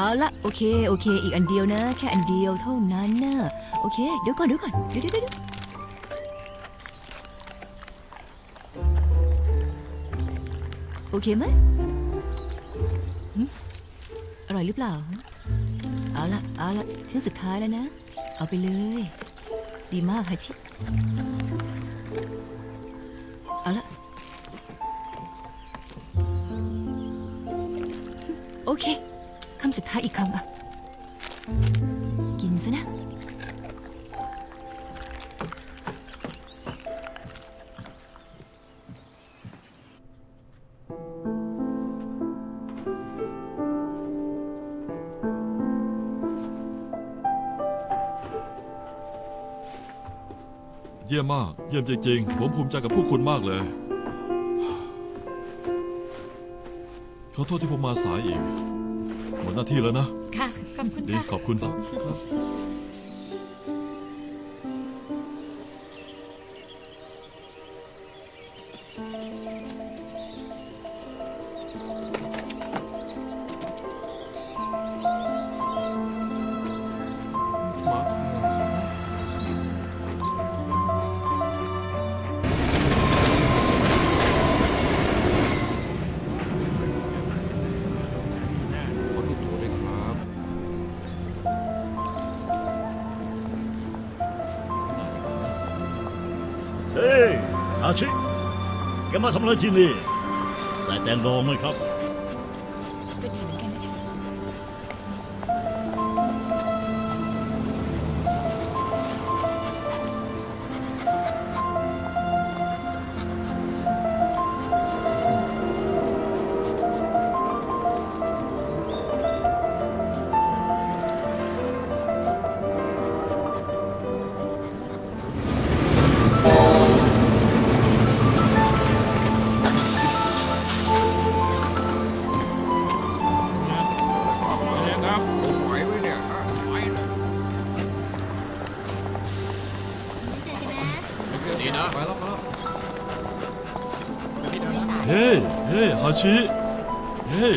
เอาละโอเคโอเค อีกอันเดียวนะ แค่อันเดียวเท่านั้นนะโอเค เดี๋ยวก่อนเดี๋ยวก่อนเดี๋ยวเดี๋ยวเดี๋ยวโอเคไหมอร่อยหรือเปล่า เอาละเอาละชิ้นสุดท้ายแล้วนะ เอาไปเลย ดีมากฮาชิ เอาละโอเค คำสุดท้ายอีกคำอะ กินซะนะ เยี่ยมมาก เยี่ยมจริงๆ ผมภูมิใจกับพวกคุณมากเลย ขอโทษที่ผมมาสายอีก มดหน้าที่แล้วนะ ค่ะ ขอบคุณดีค่ะ ขอบคุณข ทำอะไรที่นี่ แต่แตงรองไหมครับ ชิ เฮ้ย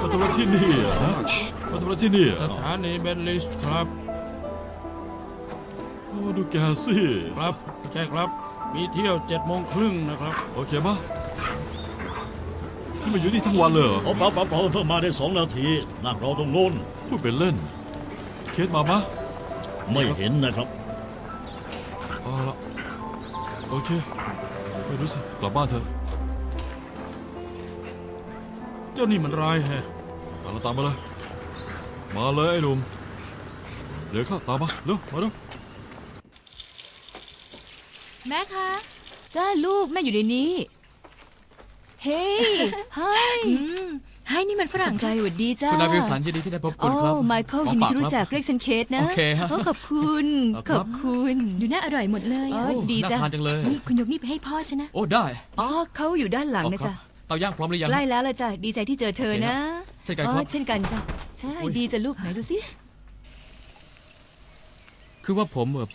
มาทำอะไรที่นี่อะฮะมาทำอะไรที่นี่อะสถานีเบนลิสครับ โอ้ดูแกสิครับ ใช่ครับ มีเที่ยวเจ็ดโมงครึ่งนะครับ โอเคปะนี่มาอยู่นี่ทั้งวันเลยเหรอเปล่าเปล่าเปล่าเปล่าเพิ่งมาได้สองนาทีนั่งรอตรงโน้น พูดเป็นเล่น เคสมามะไม่เห็นนะครับ เอาละโอเคไม่รู้สิ กลับบ้านเถอะ เจ้านี่มันร้ายแฮะเอาละตามมาเลย มาเลยไอ้หนุ่มเดี๋ยวเข้าตามมาเร็วมาเร็วแม่คะจ้าลูกแม่อยู่ในนี้ เฮ้ยไฮอืมให้นี่มันฝรั่งใจค่ะหวัดดีจ้าคุณนายวิลสันยินดีที่ได้พบคุโอ้ณครับไมเคิลขอยินดีฝากที่รู้คจัรักบเรียกฉันเคสนะโอเคฮะโอ้ขอบคุณเออขครับอบคุณดูน่าอร่อยหมดเลยอ๋ออะโอ้ดีน่าจ้ะทานจังเลยนี่คุณยกนี่ไปให้พ่อฉันนะ โอ้ได้อ๋อเขาอยู่ด้านหลังนะอ๋อครัจ๊ะบ เตาย่างพร้อมหรือยัง ใกล้แล้วละจ้ะดีใจที่เจอเธอนะเช่นกันอ๋คอรับเช่นกันจ้ะใช่อุ๊ย ดีจ้ะลูกไหนดูสิคือว่าผมเอ่อ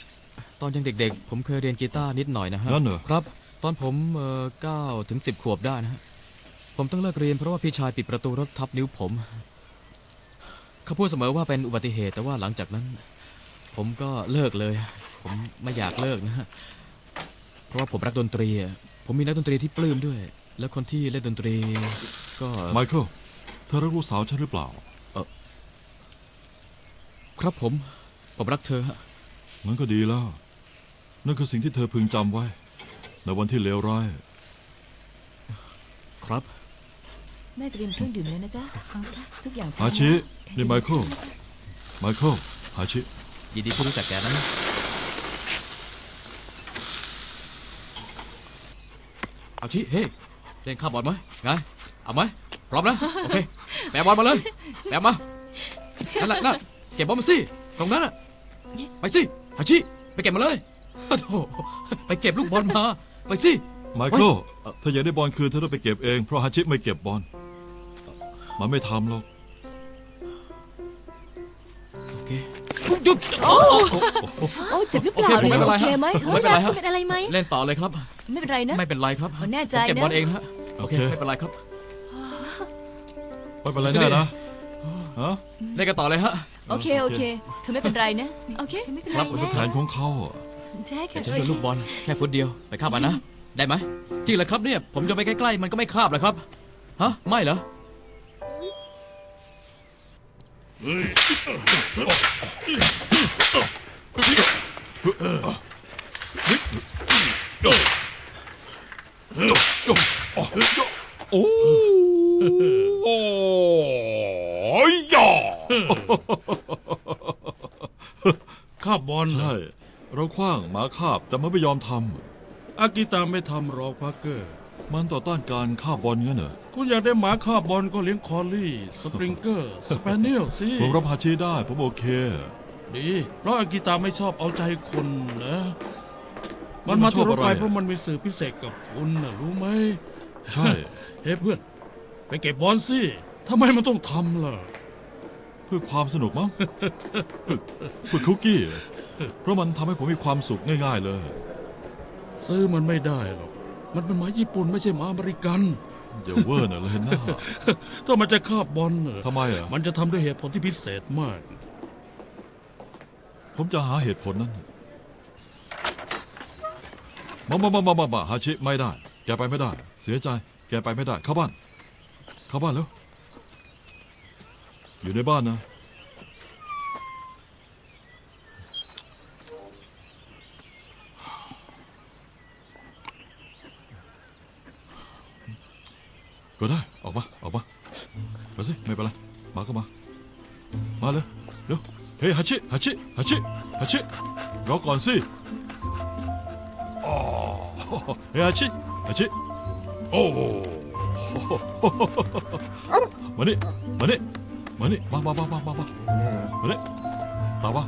ตอนยังเด็กๆ ผมเคยเรียนกีตาร์นิดหน่อยนะฮะงั้นเหรอ ครับ ตอนผมเอ่อเก้าถึงสิบขวบได้นะฮะ ผมต้องเลิกเรียนเพราะว่าพี่ชายปิดประตูรถทับนิ้วผม เขาพูดเสมอว่าเป็นอุบัติเหตุแต่ว่าหลังจากนั้น ผมก็เลิกเลย ผมไม่อยากเลิกนะฮะ เพราะว่าผมรักดนตรีอะผมมีนักดนตรีที่ปลื้มด้วย แล้วคนที่เล่นดนตรี ก็ไมเคิลเธอรักลูกสาวฉันหรือเปล่า ครับผม ผมรักเธอฮะงั้นก็ดีแล้ว นั่นคือสิ่งที่เธอพึงจำไว้ ในวันที่เลวร้าย ครับ แม่เตรียมเครื่องดื่มแล้วนะจ๊ะทุกอย่างพร้อฮามชิ แล้วนี่ไมเคิล ไมเคิล ฮาชิ ยินดีที่รู้จักแกนะเอาชิเฮ้ยเล่นข้าวบอลไหมไงเอาไหมพร้อมนะโอเคแบกบอลมาเลยแบกมานั่นแหละนั่นเก็บบอลมาสิตรงนั้นน่ะไปสิฮาชิไปเก็บมาเลยโอ้โถไปเก็บลูกบอลมาไปสิไมเคิลเอ่อถ้าอยากได้บอลคืนเธอต้องไปเก็บเองเพราะฮาชิไม่เก็บบอลมันไม่ทำหรอกโอเคหยุดโอ้โหโอ้เจ็บหรือเปล่าโอเคผมไม่เป็นไรโอเคไหมฮะไม่เป็นไรฮะเป็นอะไรไหมเล่นต่อเลยครับ ไม่เป็นไรนะไม่เป็นไรครับอ๋อแน่ใจผมเก็บบอลนะเองนะฮะ โอเค ไม่เป็นไรครับ ไม่เป็นไรแน่นะฮะเล่นกันต่อเลยฮะ โอเค โอเคเธอไม่เป็นไรนะ โอเคไม่เป็นไรครับมันเป็นแผนของเขาอะใช่ค่ะฉันโยนลูกบอลแค่ฟุตเดียวไปคาบมันนะ ได้ไหมจริงเหรอครับเนี่ย ผมโยนไปใกล้ๆ มันก็ไม่คาบเหรอครับ ฮะ ไม่เหรอ โอ้โอ้ยยาข้าบบอลใช่ เราคว้างหมาคาบแต่มันไม่ยอมทอากิตาไม่ทำหรอกพาร์เกอร์ำมันต่อต้านการฆ่าบอลงั้นเหรอคุณอยากได้หมาคาบบอลก็เลี้ยงคอลลี่ สปริงเกอร์ สเปเนียลสิ ผมรับฮาชิได้ผมโอเค ดี เพราะอากิตาไม่ชอบเอาใจคนนะ มันมาที่รถไฟเพราะมันมีสื่อพิเศษกับคุณนะรู้ไหมใช่เฮ้เพื่อน ไปเก็บบอลสิทำไมมันต้องทำล่ะ เพื่อความสนุกมั้งเพื่อเพื่อคุกกี้ เพราะมันทำให้ผมมีความสุขง่ายๆเลย ซื้อมันไม่ได้หรอก มันเป็นหมาญี่ปุ่นไม่ใช่หมาอเมริกันเดี๋ยวเวอร์น่ะเลยนะถ้ามันจะคาบบอลเนอะทำไมอะมันจะทำด้วยเหตุผลที่พิเศษมาก ผมจะหาเหตุผลนั้น มามามามามามาฮาชิไม่ได้ แกไปไม่ได้ เสียใจ แกไปไม่ได้ เข้าบ้าน เข้าบ้านแล้ว อยู่ในบ้านนะ ก็ได้ ออกมา ออกมา มาสิ ไม่เป็นไร มาก็มา มาเลย เร็ว เฮ้ยฮัชิฮัชิฮัชิฮัชิรอก่อนสิ เฮ้ยฮัชิฮัชิโอ้โหมานี่มานี่มานี่มามามามามามามานี่ตามมา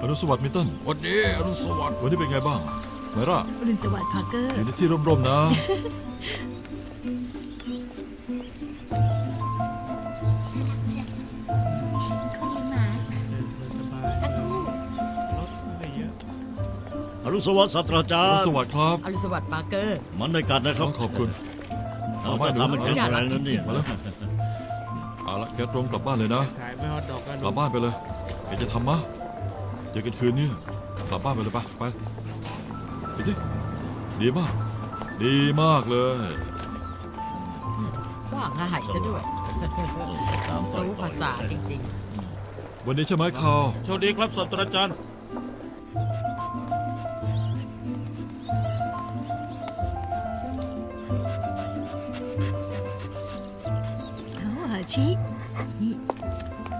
อนุสวัสดิ์มิตเติ้ลวันนี้อรุณสวัสดิ์วันนี้เป็นไงบ้างไมร่าอรุณสวัสดิ์พาร์เกอร์อยู่ในที่ร่มๆนะ อรุณสวัสดิ์ศาสตราจาอรนุย์สวัสดิ์ครับอรุณสวัสดิ์ปาร์เกอร์ มันในกัดนะคต้รัอบงขอบคุณเราจะทำมันแข็งแรงนั่นนี่มาแล้วเอาละแกตรงกลับบ้านเลยนะขายไม่ฮอตดอกกันกลับบ้านไปเลยแกจะทำมะเจอกันคืนนี้กลับบ้านไปเลยไปไปไปสิดีมาก ดีมากเลยว่าง่ายซะด้วยตามต่อยรู้ภาษาจริงวันนี้ใช่ไหมคาวโชคดีครับศาสตราจารย์ ชิ นี่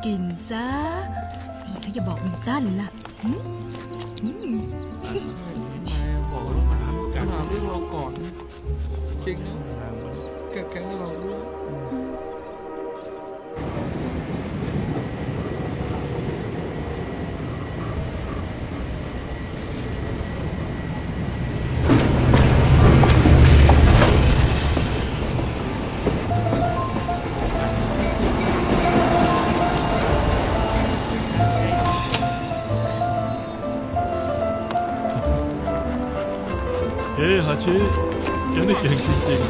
กินซะ นี่ถ้าอย่าบอกมินตันล่ะหึอืมบอกแล้วมาการหาเรื่องเราก่อน จริงนะแกแก๊งเราด้วย เฮ้ฮาชิแกนี่เก่งจริง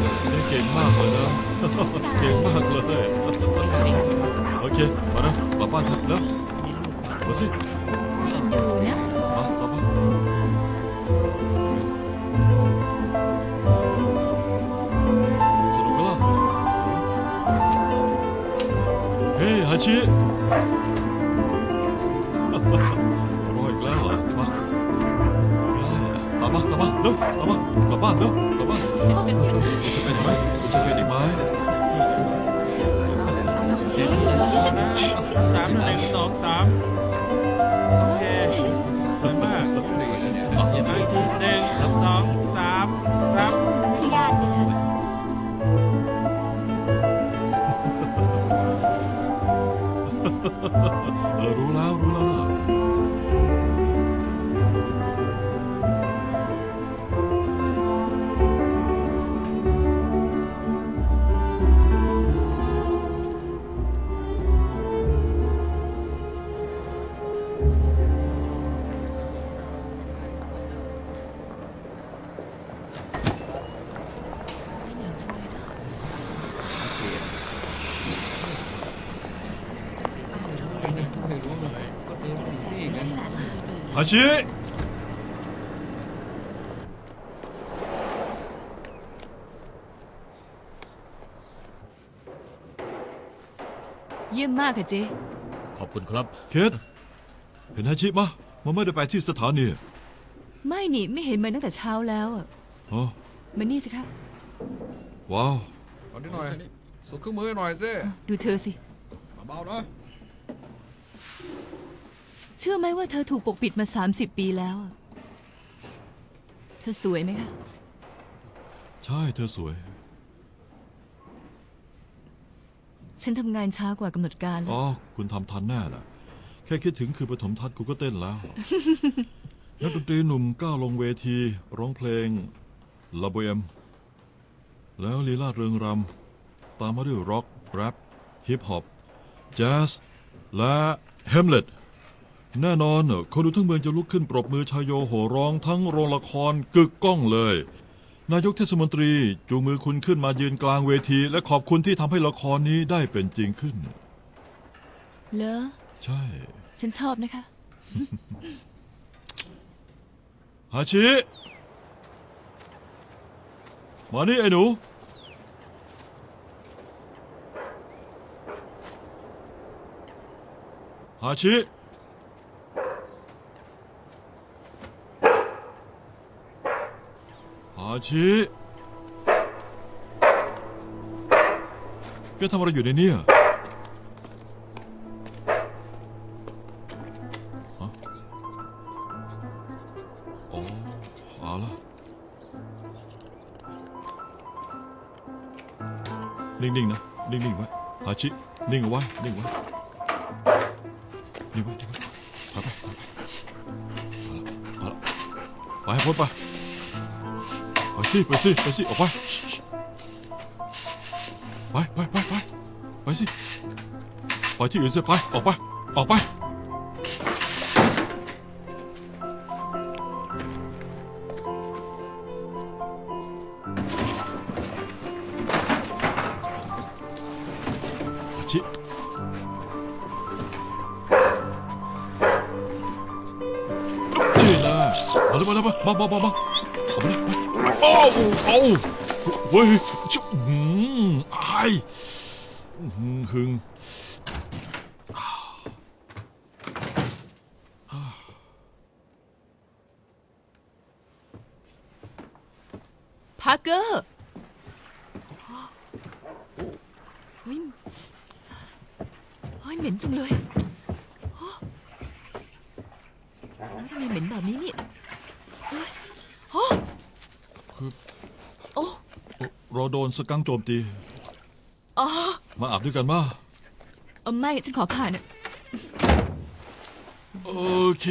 เร็วตามมากลับบ้านเร็วกลับบ้านคุณจะเป็นอีกไหมคุณจะเป็นอีกไหมสามหนึ่งสองสามโอเคสวยมากดีนะเนี่ยอีกทีหนึ่งสองสามครับเออรู้แล้วรู้ ฮาชิ เยี่ยมมากค่ะเจ๊ขอบคุณครับ เคสเห็นฮาชิมะมันไม่ได้ไปที่สถานีไม่นี่ไม่เห็นมันตั้งแต่เช้าแล้วอะอ๋อมานี่สิคะว้าว เอานิดหน่อยสุดเครื่องมือให้หน่อยสิดูเธอสิ เบาๆนะ เชื่อไหมว่าเธอถูกปกปิดมา 30 ปีแล้วอะเธอสวยไหมคะ ใช่เธอสวย ฉันทำงานช้ากว่ากำหนดการแล้อ๋วอคุณทำทันแน่แหละแค่คิดถึงคือปฐมทัศน์กูก็เต้นแล้ว นักดนตรีหนุ่มก้าวลงเวที ร้องเพลงลาโบเอม แล้วลีลาดเริงรำ ตามมาด้วยร็อก แรปฮิปฮอปแจ๊สและแฮมเล็ต แน่นอนคนดูทั้งเมืองจะลุกขึ้นปรบมือชายโยโห่ร้องทั้งโรงละครกึกก้องเลย นายกเทศมนตรีจูงมือคุณขึ้นมายืนกลางเวที และขอบคุณที่ทำให้ละครนี้ได้เป็นจริงขึ้น เลอใช่ ฉันชอบนะคะ ฮาชิ มานี่ไอ้หนู ฮาชิ ฮาชิแกทำอะไรอยู่ในเนี้ฮะอ๋อเอาละนิ่งๆนะ นิ่งๆไว้ฮาชิ นิ่งเอาไว้ นิ่งไว้ นิ่งไว้นิ่งไว้ถอยไปถอยไปเอาละเอาละไปให้พ้นไป ไปสิไปสิไปสิออกไปชิชิไปไปไปไปไปสิไปที่อื่นสิไป ออกไปออกไปชินี่แหละมาเลยมาเลยมามามามามาเอาไปเลยไปโอ้เอาเว้ยชุบหืมอายหึงหึงพาร์เกอร์เฮ้ยเฮ้ยเหม็นจังเลยโอ้โอ้ยทำไมเหม็นแบบนี้นี่ คือโอ้เราโดนสกังโจมตี อ๋อมาอาบด้วยกันมาเออไม่ ฉันขอผ่านอะโอเค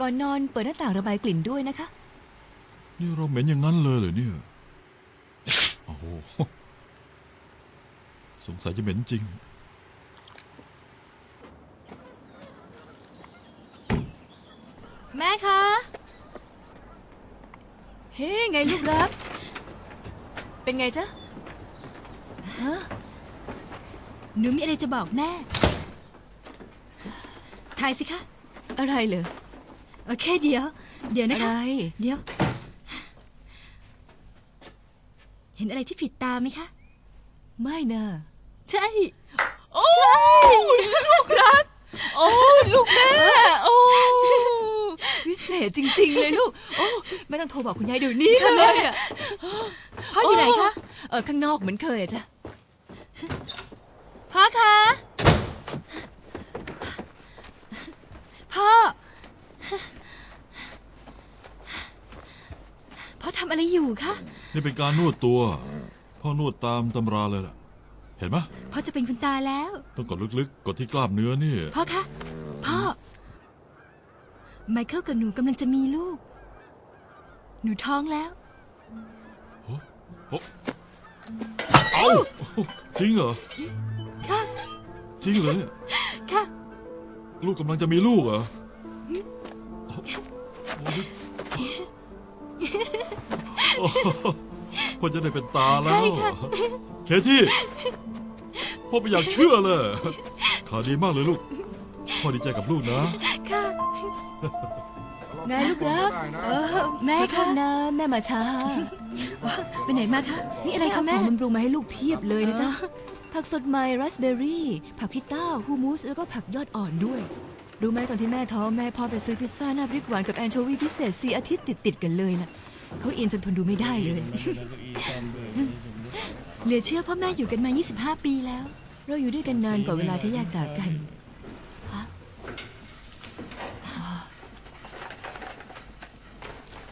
ก่อนนอนเปิดหน้าต่างระบายกลิ่นด้วยนะคะ นี่เราเหม็นอย่างนั้นเลยเหรอเนี่ย โอ้โห สงสัยจะเหม็นจริง แม่คะ เฮ้ไงลูกรัก เป็นไงจ๊ะฮะหนูมีอะไรจะบอกแม่ ทายสิคะ อะไรเหรอโอเคเดี๋ยว เดี๋ยวนะอะไร คะ เดี๋ยว เห็นอะไรที่ผิดตาไหมคะ ไม่นะใช่ โอ้ลูกรัก โอ้ลูกแม่ โอ้ วิเศษจริง ๆ เลยลูก โอ้ไม่ต้องโทรบอกคุณยายเดี๋ยวนี้เลยอะพ่ออยู่ไหนคะ เออข้างนอกเหมือนเคยอะจ้ะ พ่อคะ พ่อ พ่อทำอะไรอยู่คะ นี่เป็นการนวดตัว พ่อนวดตามตำราเลยล่ะ เห็นไหมพ่อจะเป็นคุณตาแล้ว ต้องกดลึกๆ กดที่กล้ามเนื้อนี่ พ่อคะพ่อ ไมเคิลกับหนูกำลังจะมีลูก หนูท้องแล้ว เอ้าจริงเหรอ ค่ะ จริงเหรอเนี่ย ค่ะ ลูกกำลังจะมีลูกเหรอโอ้โหพ่อจะได้เป็นตาแล้วใช่ค่ะ เคที่พ่อไม่อยากเชื่อเลยข่าวดีมากเลยลูก พ่อดีใจกับลูกนะค่ะ ไงลูกรัก เออ แม่แม่คคะนะแม่มาช้าไปไหนมาคะนี่อะไรคะแม่ ของบำรุงมาให้ลูกเพียบเลยนะจ๊ะ ผักสดใหม่ราสเบอร์รี่ ผักพิต้าฮูมูส แล้วก็ผักยอดอ่อนด้วย รู้ไหมตอนที่แม่ท้องแม่พ่อไปซื้อพิซซ่าหน้าพริกหวานกับแอนโชวีพิเศษสีอาทิตย์ติดติดๆกันเลยล่ะเขาอินจนทนดูไม่ได้เลย เหลือเชื่อพ่อแม่อยู่กันมา 25 ปีแล้ว เราอยู่ด้วยกันนานกว่าเวลาที่แยกจากกัน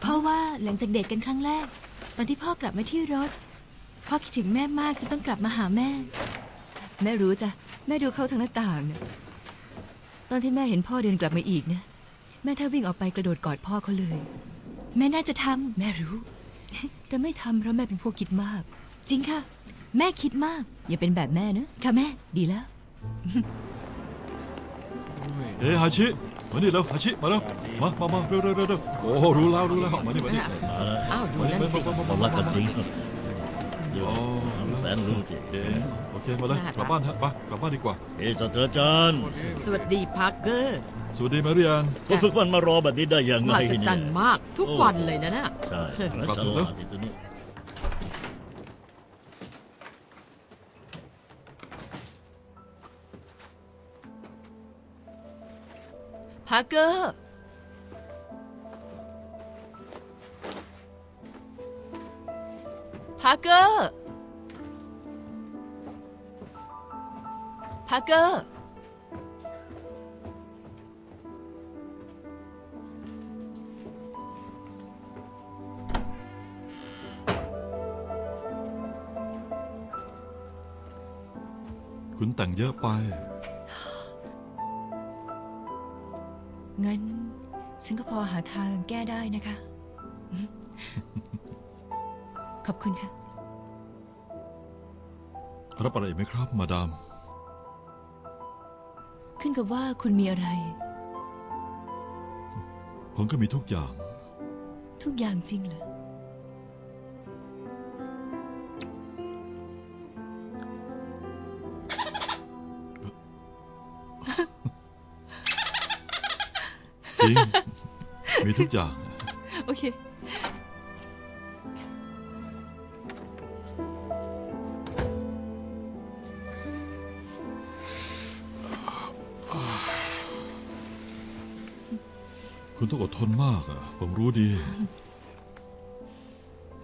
เพราะว่าหลังจากเดทกันครั้งแรก ตอนที่พ่อกลับมาที่รถ พ่อคิดถึงแม่มากจนต้องกลับมาหาแม่ แม่รู้จ้ะแม่ดูเขาทางหน้าต่างนะตอนที่แม่เห็นพ่อเดินกลับมาอีกนะแม่แทบวิ่งออกไปกระโดดกอดพ่อเขาเลย แม่น่าจะทแม่รู้ แต่ไม่ทำเพราะแม่เป็นพวกคิดมาก จริงค่ะ แม่คิดมาก อย่าเป็นแบบแม่นะค่ะแม่ดีแล้ว เฮ้ยฮาชิ มานี่เร็วฮาชิมาเร็วมามามาเร็วเร็วเร็วเร็วโอ้โหรู้แล้วรู้แล้วมานี่มานี่มาแล้วอ้าวดูมานี่นั่นสิมามาความมารักกันจริงเดี๋ยวอ๋อแสนรู้จริงโอเคโอเคมาเลยกลับบ้านฮะไปกลับบ้านดีกว่าเฮ้ยศาสตราจารย์สวัสดีพาร์เกอร์สวัสดีมาเรียนคุณฝึกมันมารอแบบนี้ได้ยังมไงหัศเนี่จรยรย์มากทุกวันเลยนะน่ะใช่แล้วกลับฉเถอะลาดที่ตัวาร์เกอร์ พาร์เกอร์ พาร์เกอร์ คุณแต่งเยอะไป งั้น ฉันก็พอหาทางแก้ได้นะคะ ขอบคุณค่ะ รับอะไรอีกไหมครับ มาดาม ขึ้นกับว่าคุณมีอะไร ผมก็มีทุกอย่าง ทุกอย่างจริงเหรอ จริง มีทุกอย่าง โอเค คุณต้องอดทนมากอะผมรู้ดี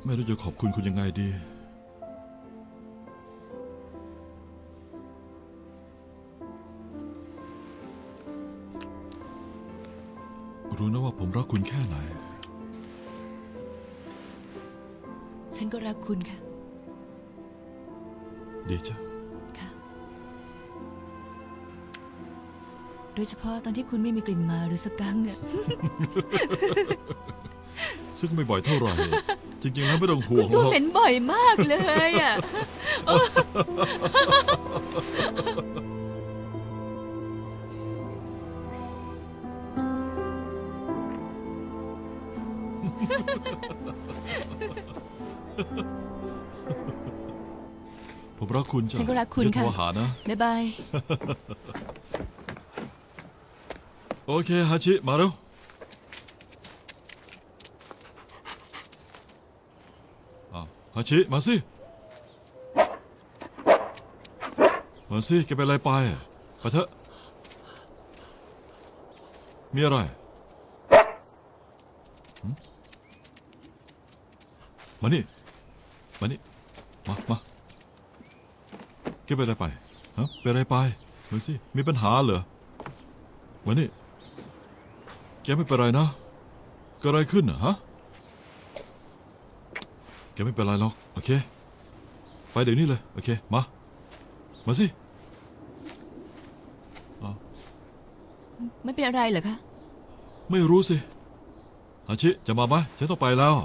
ไม่รู้จะขอบคุณคุณยังไงดี รู้นะว่าผมรักคุณแค่ไหน ฉันก็รักคุณค่ะ ดีจ้ะ ค่ะ โดยเฉพาะตอนที่คุณไม่มีกลิ่นมาหรือสกังเนี่ยซึ่งไม่บ่อยเท่าไหร่ จริงๆแล้วไม่ต้องห่วงหรตัวอก เหม็นบ่อยมากเลยอะ ผมรักคุณจ้ะฉันก็รักคุณอย่าค่ะโทรหานะ บ๊ายบาย โอเคฮาชิ มาเร็วอ้าวฮาชิ มาสิ มาสิแกเป็นอะไรไปอะไปเถอะมีอะไร มานี่ มานี่ มามาแกเป็นอะไรไปฮะเป็นอะไรไปมาสิ มีปัญหาเหรอ มานี่ แกไม่เป็นไรนะเกิดอะไรขึ้นอะฮะ แกไม่เป็นไรหรอก โอเค ไปเดี๋ยวนี้เลย โอเค มา มาสิไม่เป็นอะไรเหรอคะ ไม่รู้สิอาชิ จะมาไหมฉันต้องไปแล้ว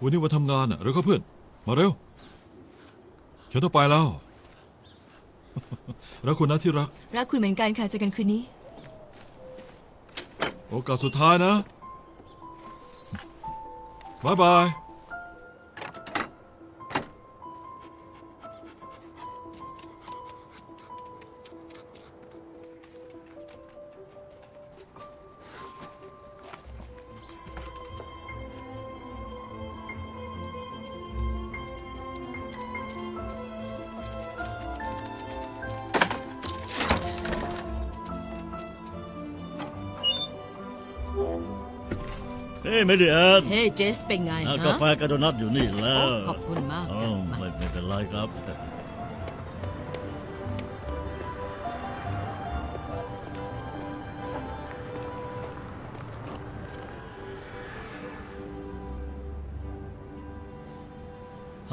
วันนี้วันทำงานอะเร็วเข้าเพื่อน มาเร็ว ฉันต้องไปแล้วแล้วคุณนะที่รัก รักคุณเหมือนกันค่ะเจอกันคืนนี้ โอกาสสุดท้ายนะบายบาย ม่ได้แอนเฮ้ยเจสเป็นไงอะฮะกาแฟกับโดนัทอยู่นี่แล้โอ้วขอบคุณมากอ๋อจ้ะมาไม่ไม่เป็นไรครับ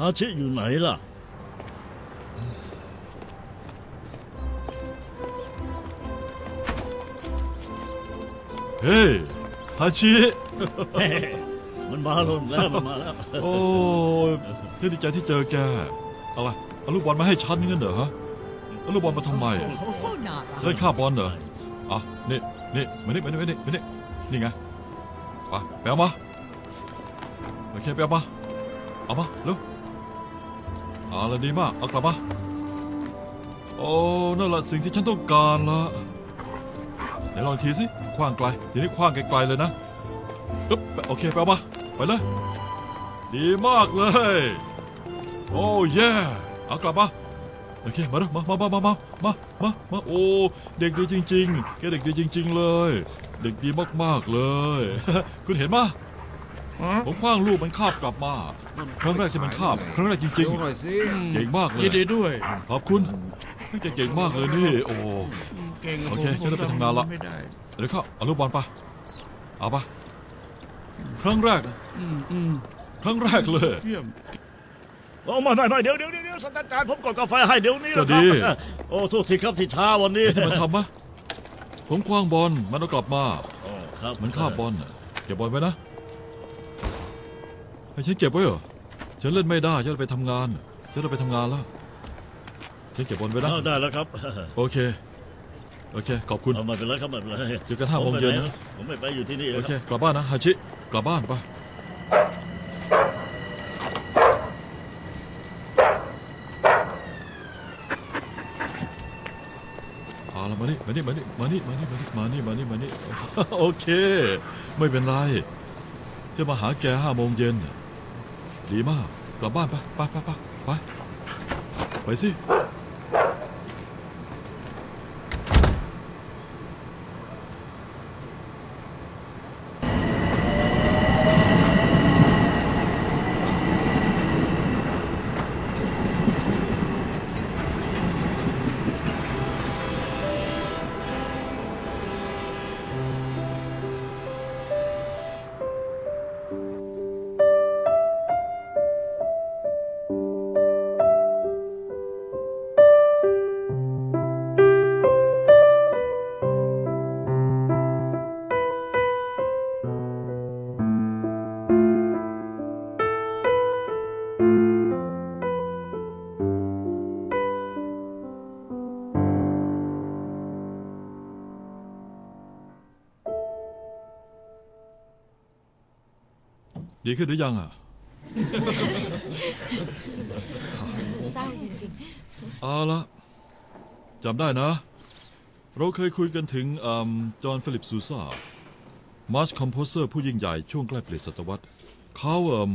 ฮาชิอยู่ไหนล่ะ เฮ้ยฮาชิ มันมาแล้วแล้วมันมาแล้ว โอ้ยที่ดีใจที่เจอแกอะไรเอาลูกบอลมาให้ฉันงั้นเหรอฮะเอาลูกบอลมาทำไมโอ้โหน่ารักเล่นข้าบอลเหรออะนี่นี่มานี่มานี่มานี่มานี่นี่ไงไปไปเอามาโอเคไปเอามาเอามาเร็วเอาละดีมากเอากลับมาโอ้นั่นแหละสิ่งที่ฉันต้องการละเดี๋ยวลองอีกทีสิคว้างไกลทีนี้คว้างไกลๆเลยนะ อึ๊บโอเค ไปเอามา ไปเลย ดีมากเลย โอ้เย่เอากลับมา โอเค มาเร็วมามามามามามามามาโอ้ เด็กดีจริงๆแกเด็กดีจริง ๆ เลย เด็กดีมากๆเลย คุณเห็นปะฮะผมคว้างลูกมันคาบกลับมา ครั้งแรกที่มันคาบ ครั้งแรกจริงเดี๋ยวหน่อยสิๆเก่งมากเลยยินดีด้วย ขอบคุณแกเก่งมากเลยนี่ โอ้เก่งโอเคผมฉันจะไปทำงานละไม่ได้เดี๋ยวเข้าเอาลูกบอลไป เอาปะ ครั้งแรกนะอืมอืมครั้งแรกเลยเยี่ยมโอ้ไม่ไม่ไม่เดี๋ยวเดี๋ยวเดี๋ยวเดี๋ยวสัตว์จารย์ผมกดกาแฟให้เดี๋ยวนี้ก็นะครัดีบโอ้โทษทีครับที่ช้าวันนี้ที่มันทำมะผมคว้างบอลมันเอากลับมาโอ้ครับเหมือนคาบบอลน่ะเก็บบอลไว้นะให้ฉันเก็บไว้เหรอฉันเล่นไม่ได้ฉันจะไปทำงานฉันจะไปทำงานแล้วฉันเก็บบอลไว้นะเอาได้แล้วครับ โอเคโอเค ขอบคุณเอาไม่เป็นไรครับไม่เป็นไรเจอกันห้าโมงเย็นนะผมไม่ไปอยู่ที่นี่โอแล้วเคครับกลับบ้านนะฮาชิ กลับบ้านปะเอาละมานี่มานี่มานี่มานี่มานี่มานี่มานี่มานี่มานี่ โอเค ไม่เป็นไรจะมาหาแกห้าโมงเย็น ดีมาก กลับบ้านไปไปไปไปไปไปสิ ดีขึ้นหรือยังอะเศร้าจริงเอาละจำได้นะ เราเคยคุยกันถึงจอห์นฟิลิปซูซามาร์ชคอมโพเซอร์ผู้ยิ่งใหญ่ช่วงใกล้เปลี่ยนศตวรรษเขาเอิ่ม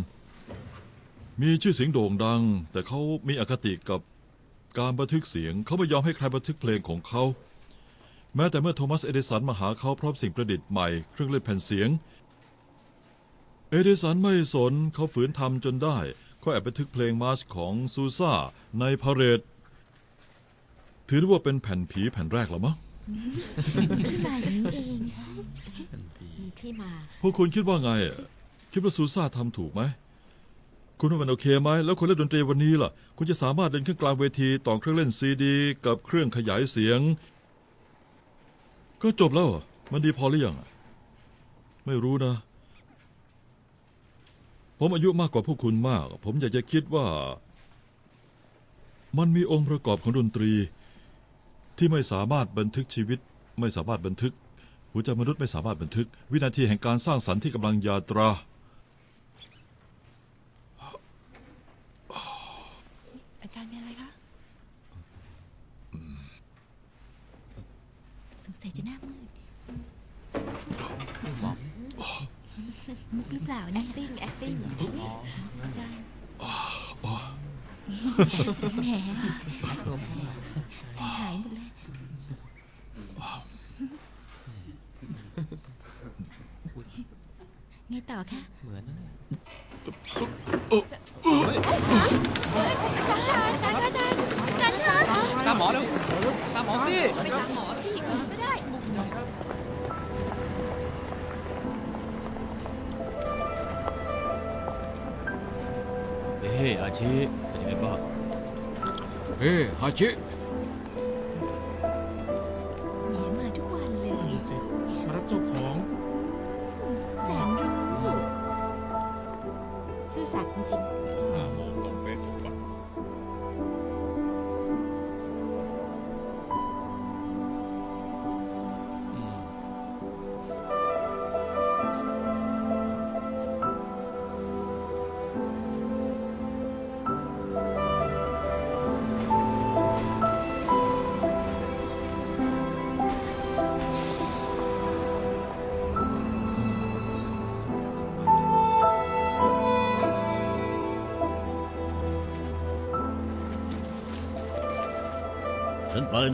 มีชื่อเสียงโด่งดัง แต่เขามีอคติกับการบันทึกเสียง เขาไม่ยอมให้ใครบันทึกเพลงของเขา แม้แต่เมื่อโทมัสเอดิสันมาหาเขาพร้อมสิ่งประดิษฐ์ใหม่ เครื่องเล่นแผ่นเสียง เอดิสันไม่สนเขาฝืนทำจนได้เขาแอบบันทึกเพลงมาร์ชของซูซาในพาเหรดถือได้ว่าเป็นแผ่นผีแผ่นแรกแล้วมั้งที่มาอย่างนี้เองใช่ๆมีที่มา พวกคุณคิดว่าไงอะคิดว่าซูซ่าทำถูกไหม คุณว่ามันโอเคไหม แล้วคนเล่นดนตรีวันนี้ล่ะ คุณจะสามารถเล่นเครื่องกลางเวทีต่อเครื่องเล่นซีดี กับเครื่องขยายเสียง ก็จบแล้วเหรอมันดีพอหรือยังอะไม่รู้นะ ผมอายุมากกว่าพวกคุณมาก ผมอยากจะคิดว่า มันมีองค์ประกอบของดนตรี ที่ไม่สามารถบันทึกชีวิต ไม่สามารถบันทึก หัวใจมนุษย์ไม่สามารถบันทึก วินาทีแห่งการสร้างสรรค์ที่กำลังยาตรา อาจารย์มีอะไรคะสงสัยจะหน้ามืด มุกหรือเปล่าเนี่ย acting acting อาาโอ้แหมตัวแมหายหมดเลยไงต่อคะเหมือนนะาจารย์าจารย์าจาตามหมอเร็วตามหมอสิไปตามหมอสิก็ได้ 阿七，阿七，阿七，哎，阿七，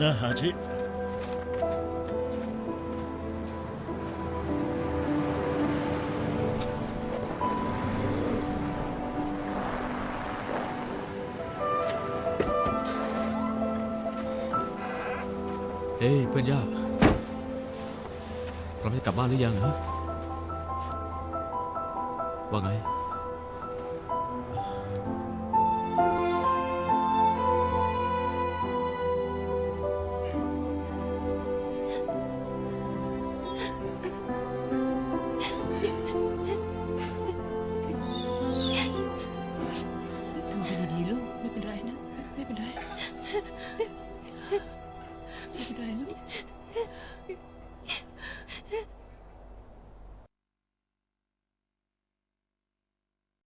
นะฮาชิ เอ้ยเพื่อนยากพร้อมจะกลับบ้านหรือยังฮะว่าไง